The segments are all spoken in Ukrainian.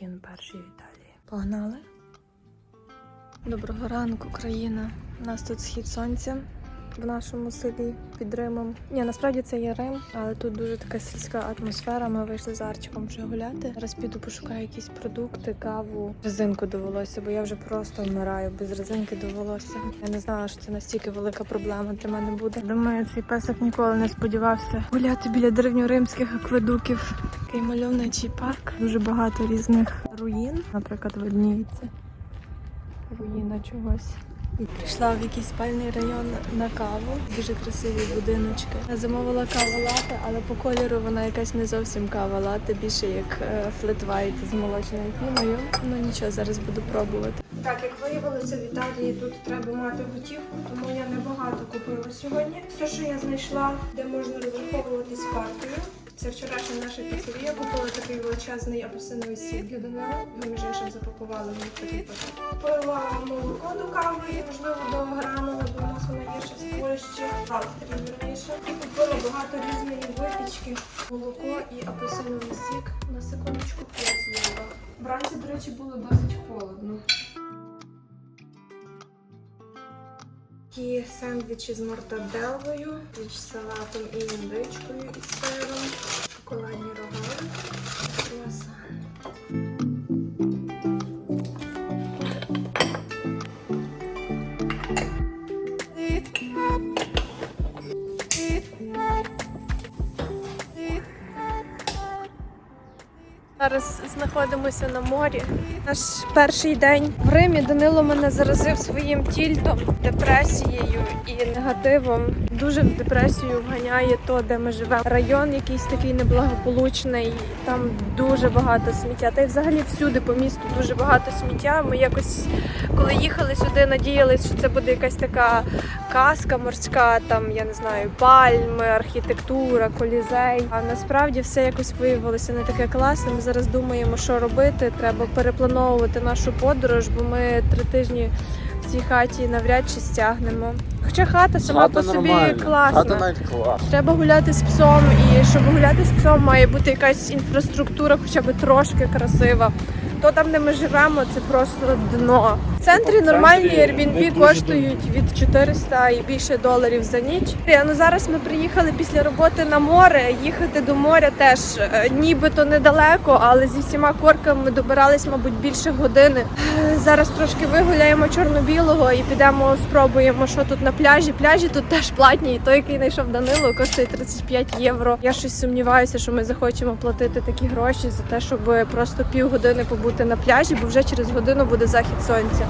Пекін перший в Італії. Погнали. Доброго ранку, країна. У нас тут схід сонця в нашому селі під Римом. Ні, насправді це є Рим, але тут дуже така сільська атмосфера. Ми вийшли з Арчиком вже гуляти. Зараз піду пошукаю якісь продукти, каву, резинку до волосся, бо я вже просто вмираю без резинки до волосся. Я не знала, що це настільки велика проблема для мене буде. Думаю, цей песик ніколи не сподівався гуляти біля древньоримських акведуків. Такий мальовничий парк. Дуже багато різних руїн. Наприклад, видніється руїна чогось. Прийшла в якийсь спальний район на каву. Дуже красиві будиночки. Замовила каву лате, але по кольору вона якась не зовсім кава лате, більше як флет вайт з молочною піною. Ну нічого, зараз буду пробувати. Так, як виявилося, в Італії тут треба мати готівку, тому я небагато купила сьогодні. Все, що я знайшла, де можна розраховуватись картою. Це вчорашня наша піцерія. Купила такий величезний апельсиновий сік для Данила. Його між іншим запакували в такий пакет. Купила молоко до кави, можливо, до гранули, бо у нас вона є ще з Польщі. Австрії, вірніше. І купила багато різної випічки, молоко і апельсиновий сік. На секундочку 5 євро. Вранці, до речі, було досить холодно. Такі сендвічі з мортаделлою, з салатом і індичкою і сиром, шоколадні рогалики, Зараз знаходимося на морі. Наш перший день в Римі Данило мене заразив своїм тільтом, депресією і негативом. Дуже в депресію вганяє то, де ми живемо. Район якийсь такий неблагополучний. Там дуже багато сміття. Та й взагалі всюди по місту дуже багато сміття. Ми якось, коли їхали сюди, надіялись, що це буде якась така казка морська, там я не знаю, пальми, архітектура, колізей. А насправді все якось виявилося не таке класне. Ми зараз думаємо, що робити. Треба переплановувати нашу подорож, бо ми три тижні цій хаті навряд чи стягнемо. Хоча хата сама Хата по собі нормальна. класна. Хата навіть клас. Треба гуляти з псом, і щоб гуляти з псом, має бути якась інфраструктура, хоча б трошки красива. То там, де ми живемо, це просто дно. В центрі В нормальні Airbnb коштують від 400 і більше доларів за ніч. А, Ну зараз ми приїхали після роботи на море. Їхати до моря теж е, нібито недалеко, але зі всіма корками ми добирались, мабуть, більше години. Е, Зараз трошки вигуляємо чорно-білого і підемо спробуємо, що тут на пляжі. Пляжі тут теж платні. І той, який знайшов Данило, коштує 35 євро. Я щось сумніваюся, що ми захочемо платити такі гроші за те, щоб просто півгодини побути на пляжі, бо вже через годину буде захід сонця.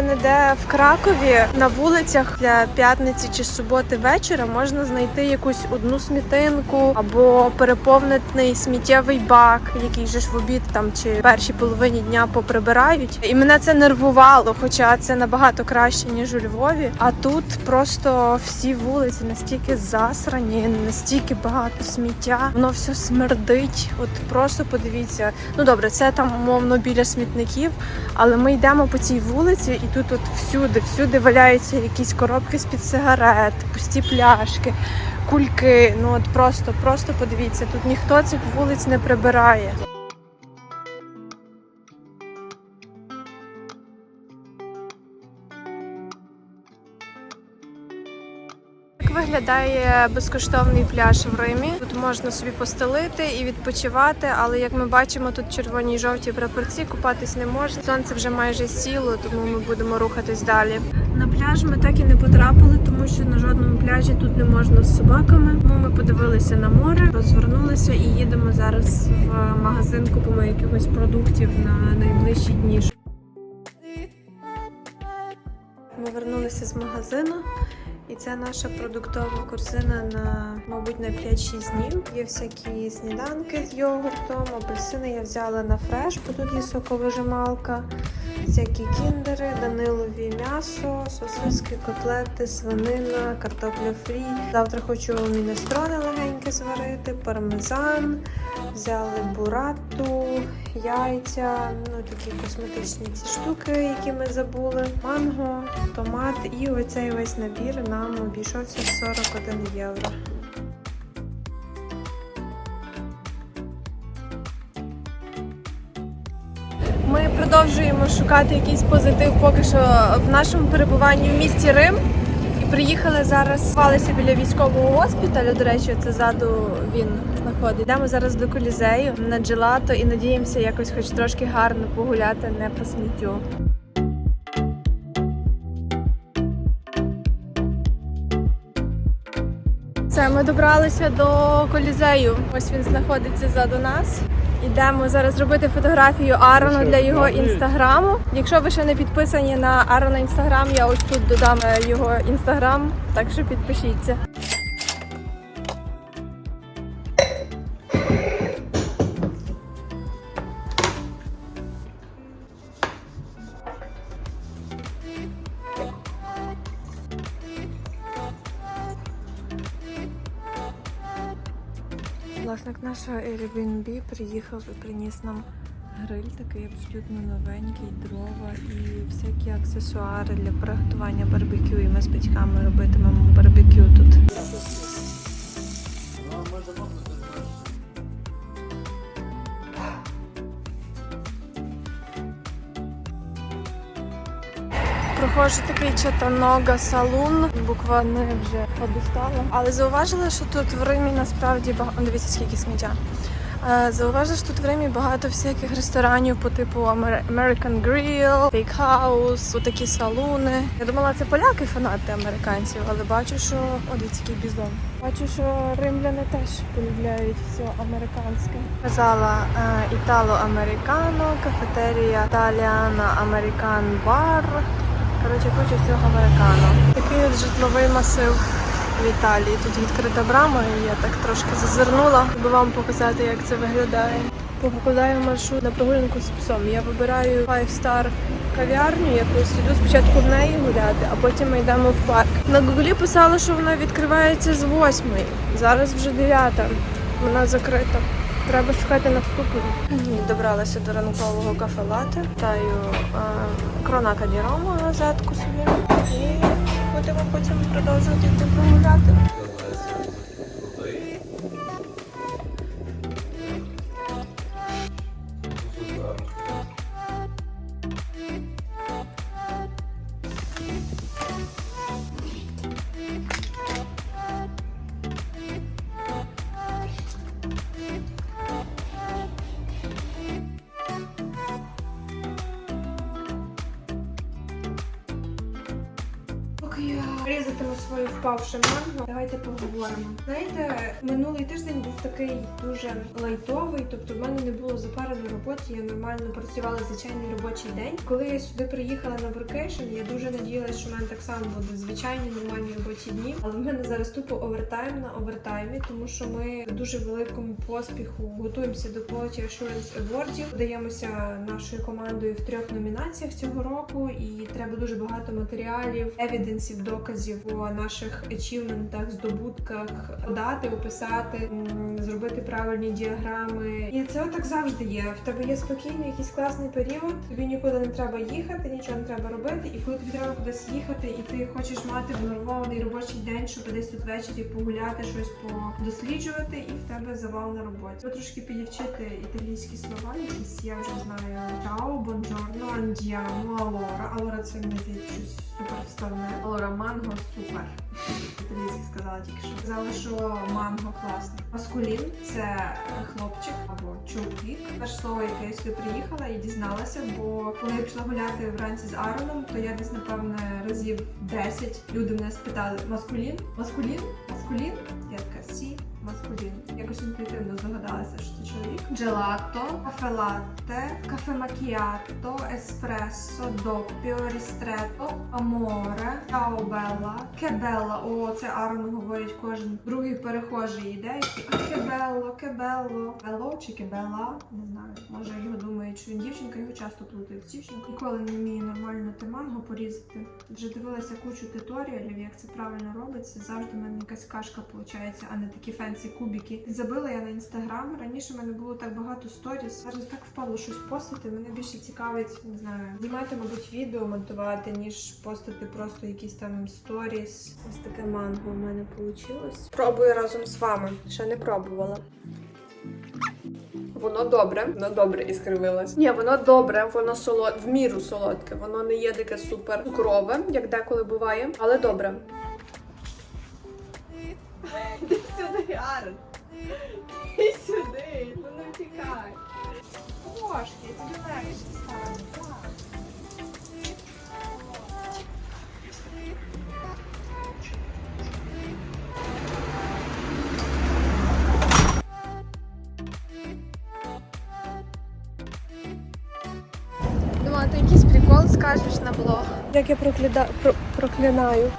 Де-не-де в Кракові на вулицях для п'ятниці чи суботи вечора можна знайти якусь одну смітинку або переповнений сміттєвий бак, який же ж в обід там чи першій половині дня поприбирають. І мене це нервувало, хоча це набагато краще ніж у Львові. А тут просто всі вулиці настільки засрані, настільки багато сміття, воно все смердить. От просто подивіться. Ну добре, це там умовно біля смітників, але ми йдемо по цій вулиці, і тут от всюди, всюди валяються якісь коробки з-під сигарет, пусті пляшки, кульки. Ну от просто, просто подивіться, тут ніхто цих вулиць не прибирає. Виглядає безкоштовний пляж в Римі? Тут можна собі постелити і відпочивати, але як ми бачимо, тут червоні і жовті прапорці, купатись не можна. Сонце вже майже сіло, тому ми будемо рухатись далі. На пляж ми так і не потрапили, тому що на жодному пляжі тут не можна з собаками. Тому ми подивилися на море, розвернулися і їдемо зараз в магазин. Купимо якихось продуктів на найближчі дні. Ми вернулися з магазину. І це наша продуктова корзина на, мабуть, на 5-6 днів. Є всякі сніданки з йогуртом, апельсини я взяла на фреш, бо тут є соковижималка. всякі кіндери, данилові м'ясо, сосиски, котлети, свинина, картопля фрі. Завтра хочу мінестрони легеньке зварити, пармезан, взяли бурату, яйця, ну такі косметичні ці штуки, які ми забули, манго, томат і оцей весь набір нам обійшовся 41 євро. Ми продовжуємо шукати якийсь позитив поки що в нашому перебуванні в місті Рим. Приїхали зараз, спалися біля військового госпіталю. До речі, це ззаду він знаходить. Йдемо зараз до колізею на джелато і надіємося якось хоч трошки гарно погуляти, не по сміттю. Це ми добралися до колізею. Ось він знаходиться ззаду нас. Ідемо зараз робити фотографію Арону для його інстаграму. Якщо ви ще не підписані на Арона інстаграм, я ось тут додам е, його інстаграм, так що підпишіться. Власник нашого Airbnb приїхав і приніс нам гриль, такий абсолютно новенький, дрова і всякі аксесуари для приготування барбекю. І ми з батьками робитимемо барбекю тут. Проходжу такий Чатанога салун, буквально вже подустала. Але зауважила, що тут в Римі насправді багато. Дивіться, скільки сміття. Е, Зауважила, що тут в Римі багато всяких ресторанів по типу American Grill, Steakhouse, такі салуни. Я думала, це поляки фанати американців, але бачу, що о, дивіться, який бізон. Бачу, що римляни теж полюбляють все американське. Казала е, італо-американо, кафетерія Італіана Американ бар. Коротше, куча всього американо. Такий от житловий масив в Італії. Тут відкрита брама, і я так трошки зазирнула, аби вам показати, як це виглядає. Покладаю маршрут на прогулянку з псом. Я вибираю Five Star кав'ярню, якусь іду спочатку в неї гуляти, а потім ми йдемо в парк. На гуглі писало, що вона відкривається з 8. Зараз вже 9. Вона закрита. Треба шукати наступну. Добралася до ранкового кафе лати. Таю е, кронака дірома розетку собі. І будемо потім продовжувати йти прогуляти. Свою впавшу манго, давайте поговоримо. Знаєте, минулий тиждень був такий дуже лайтовий, тобто в мене не було запари на роботі, я нормально працювала звичайний робочий день. Коли я сюди приїхала на воркейшн, я дуже надіялася, що в мене так само буде звичайні нормальні робочі дні. Але в мене зараз тупо овертайм на овертаймі, тому що ми в дуже великому поспіху готуємося до Quality Assurance Awardів. Даємося нашою командою в трьох номінаціях цього року, і треба дуже багато матеріалів, евіденсів, доказів по наших ачівментах, здобутках подати, описати, зробити правильні діаграми. І це отак завжди є. В тебе є спокійний, якийсь класний період. Тобі нікуди не треба їхати, нічого не треба робити. І коли тобі треба кудись їхати, і ти хочеш мати внормований робочий день, щоб десь тут ввечері погуляти, щось подосліджувати, і в тебе завал на роботі. Ви трошки підівчити італійські слова, якісь я вже знаю. Чао, бонджорно, андіамо, алора. Алора це мені щось вставне. Алора манго супер. Італійські сказала тільки що. Сказали, що манго класне. Маскулін це хлопчик або чоловік. Перше слово, яке я сюди приїхала і дізналася, бо коли я пішла гуляти вранці з Ароном, то я десь напевне разів 10 люди мене спитали маскулін, маскулін, маскулін. Я така сі. Маскулін. Якось інтуїтивно здогадалася, що це чоловік. Джелато, кафе латте, кафе макіато, еспресо, допіо, рістрето, аморе, чао белла, кебелла, О, це Арон говорить кожен другий перехожий йде. Кебелло, кебелло. Белло чи кебела? Не знаю. Може його думають, що він дівчинка, його часто плутають з дівчинкою. Ніколи не вміє нормально те манго порізати. Вже дивилася кучу туторіалів, як це правильно робиться. Завжди в мене якась кашка виходить, а не такі фенсі кубики. Забила я на інстаграм. Раніше в мене було так багато сторіс. Зараз так впало щось постити. Мене більше цікавить, не знаю, знімати, мабуть, відео монтувати, ніж постити просто якісь там сторіс. Ось таке манго в мене вийшло. Пробую разом з вами. Ще не пробувала. Воно добре, воно добре і скривилось. Ні, воно добре, воно солод... в міру солодке. Воно не є таке супер цукрове, як деколи буває, але добре. Кошки, я тобі легше стану. Думала, ти якийсь прикол скажеш на блог. Як я прокляда... про... проклинаю